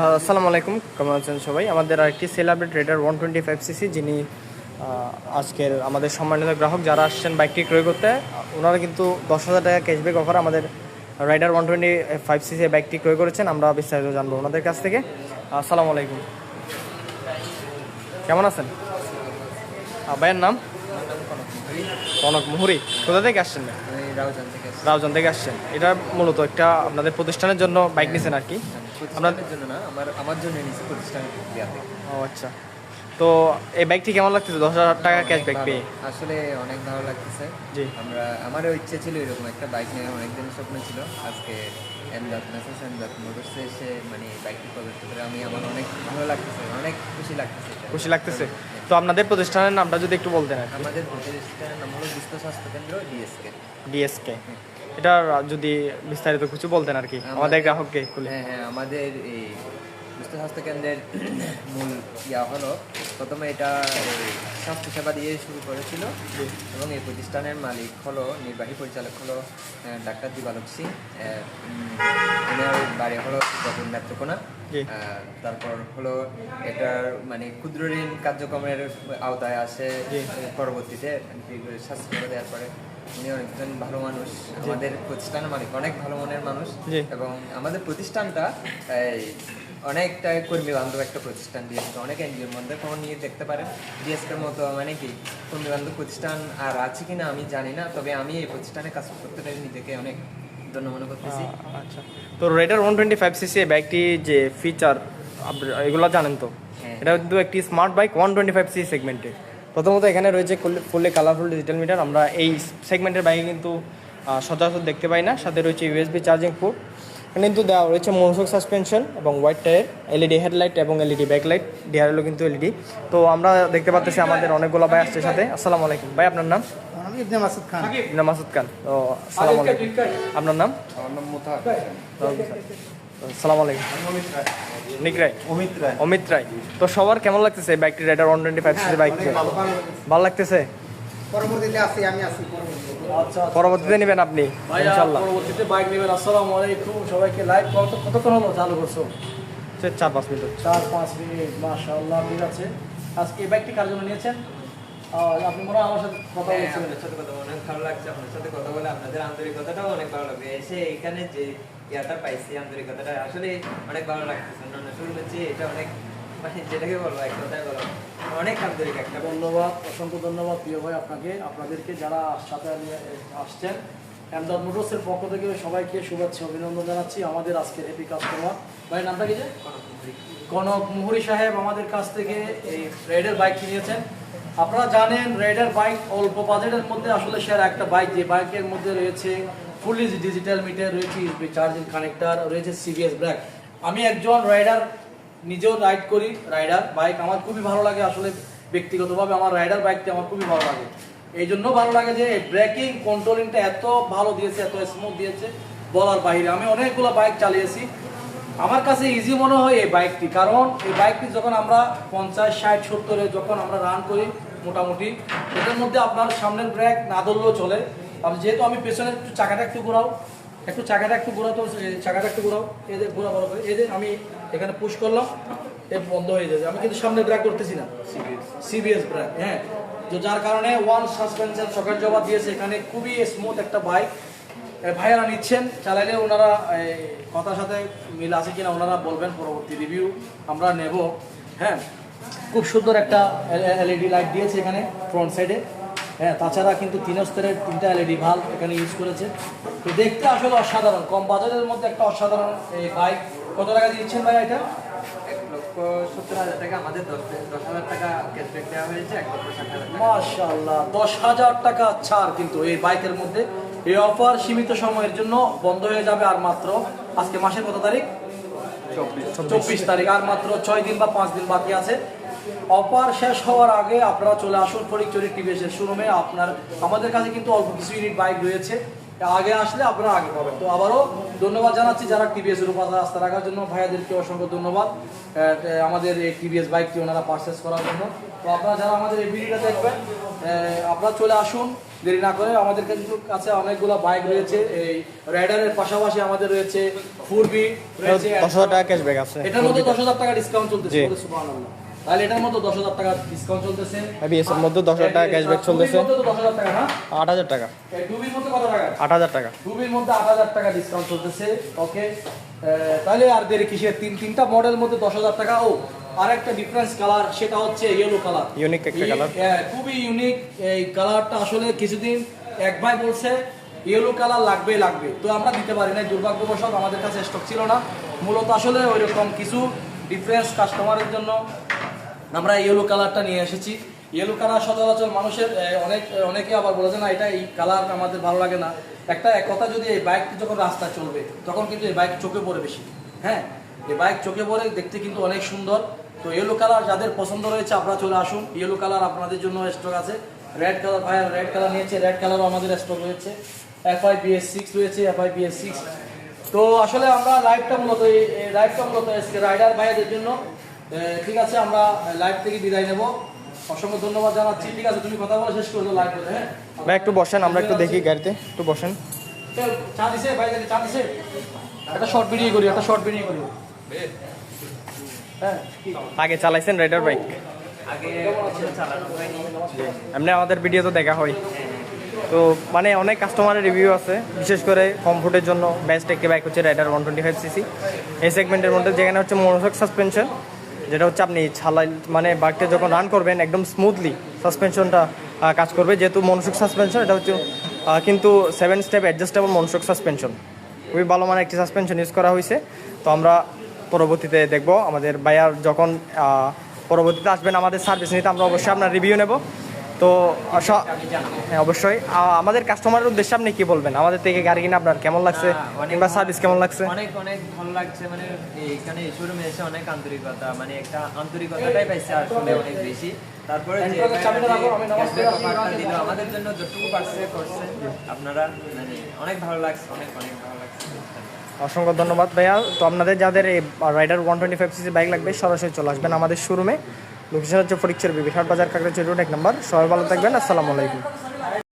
আসসালামু আলাইকুম। কেমন আছেন সবাই? আমাদের আরেকটি sale update Raider one twenty five CC যিনি আজকের আমাদের সম্মানিত গ্রাহক যারা আসছেন বাইকটি ক্রয় করতে ওনারা কিন্তু দশ হাজার টাকা ক্যাশব্যাক অফার আমাদের Raider one twenty five CC বাইকটি ক্রয় করেছেন। আমরা বিস্তারিত জানব ওনাদের কাছ থেকে। আসসালামু আলাইকুম। কেমন আছেন? ভাইয়ের নাম? কনক মুহুরি। কোথা থেকে আসছেন রাউজান থেকে আসছেন। এটা মূলত একটা আপনাদের প্রতিষ্ঠানের জন্য বাইক নিয়েছেন আর কি। প্রতিষ্ঠানের জন্য না আমার আমার জন্য নিচ্ছি প্রতিষ্ঠান ও আচ্ছা। তো এই বাইকটি কেমন লাগতেছে? দশ হাজার টাকা ক্যাশব্যাক। পেয়ে। আসলে অনেক ভালো লাগতেছে। জি। আমরা আমারও ইচ্ছে ছিল এরকম একটা বাইক নেওয়ার অনেকদিন স্বপ্ন ছিল। আজকে এমদাদ মেসেজ এমদাদ মোটরসে এসে মানে বাইকটি প্রদর্শন করে আমি আমার অনেক ভালো লাগতেছে অনেক খুশি লাগতেছে খুশি লাগতেছে। তো আপনাদের প্রতিষ্ঠানের নামটা যদি একটু বলতেন আর আমাদের প্রতিষ্ঠানের নাম হলো বিশ্ব স্বাস্থ্য কেন্দ্র ডিএসকে ডিএসকে এটা যদি বিস্তারিত কিছু বলতেন আর কি আমাদের- গ্রাহককে হ্যাঁ হ্যাঁ আমাদের এই স্বাস্থ্য কেন্দ্রের মূল ইয়া হলো প্রথমে এটা স্বাস্থ্যসেবা দিয়ে শুরু করেছিল এবং এই প্রতিষ্ঠানের মালিক হলো নির্বাহী পরিচালক হলো ডাক্তার দিবালক সিং এনার বাড়ি হলো যখন নেত্রকোনা। তারপর হলো এটার মানে ক্ষুদ্র ঋণ কার্যক্রমের আওতায় আসে। পরবর্তীতে স্বাস্থ্যসেবা দেওয়ার পরে উনি অনেকজন ভালো মানুষ আমাদের প্রতিষ্ঠানের মালিক অনেক ভালো মনের মানুষ এবং আমাদের প্রতিষ্ঠানটা এই, অনেকটা কর্মী বান্ধব একটা প্রতিষ্ঠান ডিএসকে অনেক এনজিওর মধ্যে খবর নিয়ে দেখতে পারেন। ডিএসকের মতো মানে কি কর্মী বান্ধব প্রতিষ্ঠান আর আছে কিনা আমি জানি না তবে আমি এই প্রতিষ্ঠানে কাজ করতে পারি নিজেকে অনেক ধন্য মনে করতেছি। আচ্ছা। তো Raider one twenty five CC বাইকটি যে ফিচার এগুলো জানেন তো? হ্যাঁ। এটা কিন্তু একটি smart bike one twenty five CC সেগমেন্টে প্রথমত এখানে রয়েছে ফুললি কালারফুল ডিজিটাল মিটার আমরা এই সেগমেন্টের বাইকে কিন্তু সচরাচর দেখতে পাই না। সাথে রয়েছে ইউএসবি চার্জিং পোর্ট কিন্তু দেওয়া রয়েছে মনোসক সাসপেনশন এবং হোয়াইট টায়ার এলইডি হেডলাইট এবং এলইডি ব্যাকলাইট ডিআরএলও কিন্তু এলইডি তো আমরা দেখতে পাচ্ছি আমাদের অনেকগুলো ভাই আসছে সাথে। আসসালামু আলাইকুম। ভাই আপনার নাম? আমি ইবনে মাসুদ খান। মাসুদ খান। তো আসসালামু আলাইকুম। আপনার নাম? আমার নাম মোথা সালাম আলাইকুম। নিক রায়। অমিত রায়? অমিত রায়। তো সবার কেমন লাগতেছে এই বাইকটি Raider one twenty five CC bike ভালো। লাগতেছে? পরবর্তীতে আসি আমি আসি পরবর্তীতে নেবেন আপনি ইনশাল্লাহ। পরবর্তীতে বাইক নেবেন আসসালামু আলাইকুম। সবাইকে লাইভ কত কতক্ষণ হলো? চালু করছ? সে চার পাঁচ মিনিট চার পাঁচ মিনিট মাশাআল্লাহ ঠিক আছে। আজকে এই বাইকটি কার জন্য নিয়েছেন? আপনি মনে হয় আমার সাথে কথা বলছিলেন। আপনার সাথে কথা বলে অনেক ভালো লাগছে। আপনার সাথে কথা বলে আপনাদের আন্তরিকতাটাও অনেক ভালো লাগবে। এসে এখানে যে ইয়াটা পাইছি আন্তরিকতাটা আসলে অনেক ভালো লাগছে অন্যান্য শুরু হচ্ছে এটা অনেক মানে যেটাকে বলব অনেক আন্তরিক একটা ধন্যবাদ, অসংখ্য ধন্যবাদ, প্রিয় ভাই, আপনাকে। আপনাদেরকে যারা সাথে আসছেন, এমদাদ মোটরসের পক্ষ থেকে সবাইকে শুভেচ্ছা, অভিনন্দন জানাচ্ছি আমাদের আজকের হ্যাপি কাস্টমার ভাই, নামটা কি যে? কনক মুহুরি সাহেব আমাদের কাছ থেকে এই রাইডার বাইক কিনেছেন। আপনারা জানেন রাইডার বাইক অল্প বাজেটের মধ্যে আসলে সেরা একটা বাইক যে বাইকের মধ্যে রয়েছে ফুলি ডিজিটাল মিটার রয়েছে ইউসবি চার্জিং কানেক্টার রয়েছে সিবিএস ব্র্যাক আমি একজন রাইডার নিজেও রাইড করি রাইডার বাইক আমার খুবই ভালো লাগে আসলে ব্যক্তিগতভাবে, আমার রাইডার বাইকটি আমার খুবই ভালো লাগে। এই জন্য ভালো লাগে যে ব্রেকিং কন্ট্রোলিংটা এত ভালো দিয়েছে, এত স্মুথ দিয়েছে বলার বাইরে আমি অনেকগুলো বাইক চালিয়েছি। আমার কাছে ইজি মনে হয় এই বাইকটি কারণ এই বাইকটি যখন আমরা পঞ্চাশ, ষাট, সত্তরে যখন আমরা রান করি মোটামুটি, এটার মধ্যে আপনার সামনের ব্রেক না ধরলেও চলে। যেহেতু আমি পেছনের একটু চাকাটা একটু ঘোরাও একটু চাকাটা একটু ঘোরাও তো চাকাটা একটু ঘোরাও এই যে ঘোরা বড় করে এই যে আমি এখানে পুশ করলাম এ বন্ধ হয়ে যাবে। আমি কিন্তু সামনে ব্রেক করতেছি না। সিবিএস ব্র্যাক হ্যাঁ। তো যার কারণে ওয়ান সাসপেনশন সকেট জবাব দিয়েছে এখানে খুবই স্মুথ একটা বাইক ভাইয়ারা নিচ্ছেন চালাইলে ওনারা কথার সাথে মিল আছে কিনা ওনারা বলবেন পরবর্তী রিভিউ আমরা নেব। হ্যাঁ। খুব সুন্দর একটা এলইডি লাইট দিয়েছে এখানে ফ্রন্ট সাইডে হ্যাঁ তাছাড়া কিন্তু তিন স্তরের তিনটা এলইডি ভালো এখানে ইউজ করেছে। তো দেখতে আসলে অসাধারণ। কম বাজারের মধ্যে একটা অসাধারণ এই বাইক কত টাকা দিচ্ছেন ভাই এটা? দশ হাজার টাকা দশ হাজার ছাড় কিন্তু এই বাইকের মধ্যে। এই অফার সীমিত সময়ের জন্য বন্ধ হয়ে যাবে আর মাত্র আজকে মাসের কত তারিখ? চব্বিশ তারিখ। আর মাত্র ছয় দিন বা পাঁচ দিন বাকি আছে। অফার শেষ হওয়ার আগে আপনারা চলে আসুন ফরিকচুরি টিভিএসের শোরুমে। আপনার আমাদের কাছে কিন্তু অল্প কিছু ইউনিট বাইক রয়েছে। আগে আসলে আপনারা আগে পাবেন। তো আবারও ধন্যবাদ জানাচ্ছি যারা টিভিএস এর উপর রাস্তা রাখার জন্য। ভাইয়াদেরকে অসংখ্য ধন্যবাদ। আমাদের এই টিভিএস বাইকটি ওনারা পারচেস করার জন্য। তো আপনারা যারা আমাদের এই ভিডিওটা দেখবেন আপনারা চলে আসুন। দেরি না করে আমাদের কিন্তু কাছে অনেকগুলো বাইক রয়েছে। এই রাইডারের পাশাপাশি আমাদের রয়েছে ফুরবি রয়েছে দশ হাজার টাকা ক্যাশব্যাক আছে। এটার মধ্যে দশ হাজার টাকা ডিসকাউন্ট চলতেছে। সুবহানাল্লাহ। তাহলে এটার মধ্যে দশ হাজার টাকা ডিসকাউন্ট চলতেছে। ABS এর মধ্যে 10,000 টাকা cashback চলতেছে। দশ হাজার টাকা না? আট হাজার টাকা। টুবির মধ্যে কত টাকা? আট হাজার টাকা। টুবির মধ্যে আট হাজার টাকা ডিসকাউন্ট চলতেছে। ওকে তাহলে আর দেরি কিসের? তিন তিনটা মডেল মধ্যে দশ হাজার টাকা। ও আর একটা ডিফারেন্স কালার সেটা হচ্ছে ইয়েলো কালার Unique একটা colour। খুবই ইউনিক এই কালারটা আসলে কিছুদিন এক ভাই বলছে ইয়েলো কালার লাগবে লাগবে। তো আমরা দিতে পারি না দুর্ভাগ্যবশত আমাদের কাছে স্টক ছিল না। মূলত আসলে ওই রকম কিছু ডিফারেন্স কাস্টমারের জন্য। আমরা ইয়েলো কালারটা নিয়ে এসেছি। ইয়েলো কালার সচরাচর মানুষের অনেক অনেকে আবার বলে যে, না, এটা এই কালার আমাদের ভালো লাগে না। একটা, এক কথা যদি এই বাইকটি যখন রাস্তায় চলবে, তখন কিন্তু এই বাইক চোখে পড়ে বেশি। হ্যাঁ? এই বাইক চোখে পড়ে, দেখতে কিন্তু অনেক সুন্দর। তো ইয়েলো কালার যাদের পছন্দ রয়েছে, আপনারা চলে আসুন। ইয়েলো কালার আপনাদের জন্য স্টক আছে। রেড কালার ভাই রেড কালার নিয়েছে রেড কালারও আমাদের স্টক রয়েছে। এফ এফআই বিএস সিক্স রয়েছে এফ এফআই বিএস সিক্স তো আসলে আমরা লাইভটা মূলত এই লাইভটা মূলত রাইডার ভাইয়াদের জন্য। ঠিক আছে আমরা লাইভ থেকে বিদায় নেব। অসংখ্য ধন্যবাদ জানাচ্ছি। ঠিক আছে তুমি কথা বলে শেষ করে দাও লাইভ করে হ্যাঁ? ভাই একটু বসেন আমরা একটু দেখি গাড়িতে। একটু বসেন। চা দিছে ভাই দেখি চা দিছে। একটা শর্ট ভিডিও করি একটা শর্ট ভিডিও করি। হ্যাঁ আগে চালাইছেন রাইডার বাইক আগে চালানো। এমনি আমাদের ভিডিও তো দেখা হয়। তো মানে অনেক কাস্টমারের রিভিউ আছে। বিশেষ করে কমফোর্টের জন্য বেস্ট একটি বাইক হচ্ছে Raider one twenty five CC এই সেগমেন্টের মধ্যে যেখানে হচ্ছে মনোসক সাসপেনশন যেটা হচ্ছে আপনি ছালাই মানে বাইকটা যখন রান করবেন, একদম স্মুথলি সাসপেনশনটা কাজ করবে। যেহেতু মনসুখ সাসপেনশন এটা হচ্ছে কিন্তু seven step adjustable monoshock suspension খুবই ভালো মানে একটি সাসপেনশন ইউজ করা হয়েছে। তো আমরা পরবর্তীতে দেখব। আমাদের বায়ার যখন পরবর্তীতে আসবেন আমাদের সার্ভিস নিতে, আমরা অবশ্যই আপনার রিভিউ নেব। তো আশা- হ্যাঁ অবশ্যই। আমাদের কাস্টমারের উদ্দেশ্যে আপনি কি বলবেন? আমাদের থেকে গাড়ি কিনে আপনার কেমন লাগছে? কিংবা সার্ভিস কেমন লাগছে। অনেক অনেক ভালো লাগছে। মানে এখানে শোরুমে এসে অনেক আন্তরিকতা মানে একটা আন্তরিকতাটাই পাইছে আসলে অনেক বেশি। তারপরে। দিল আমাদের জন্য যতটুকু পারছে করছে আপনারা মানে অনেক ভালো লাগছে অনেক অনেক ভালো লাগছে। অসংখ্য ধন্যবাদ ভাইয়া। তো আপনাদের যাদের এই Raider one twenty five CC bike লাগবে সরাসরি চলে আসবেন আমাদের শোরুমে লোকেশন হচ্ছে ফরিকচর বিবি হাট বাজার কাকড়া চৌরুট এক নম্বর। সবাই ভালো থাকবেন, আসসালামু আলাইকুম।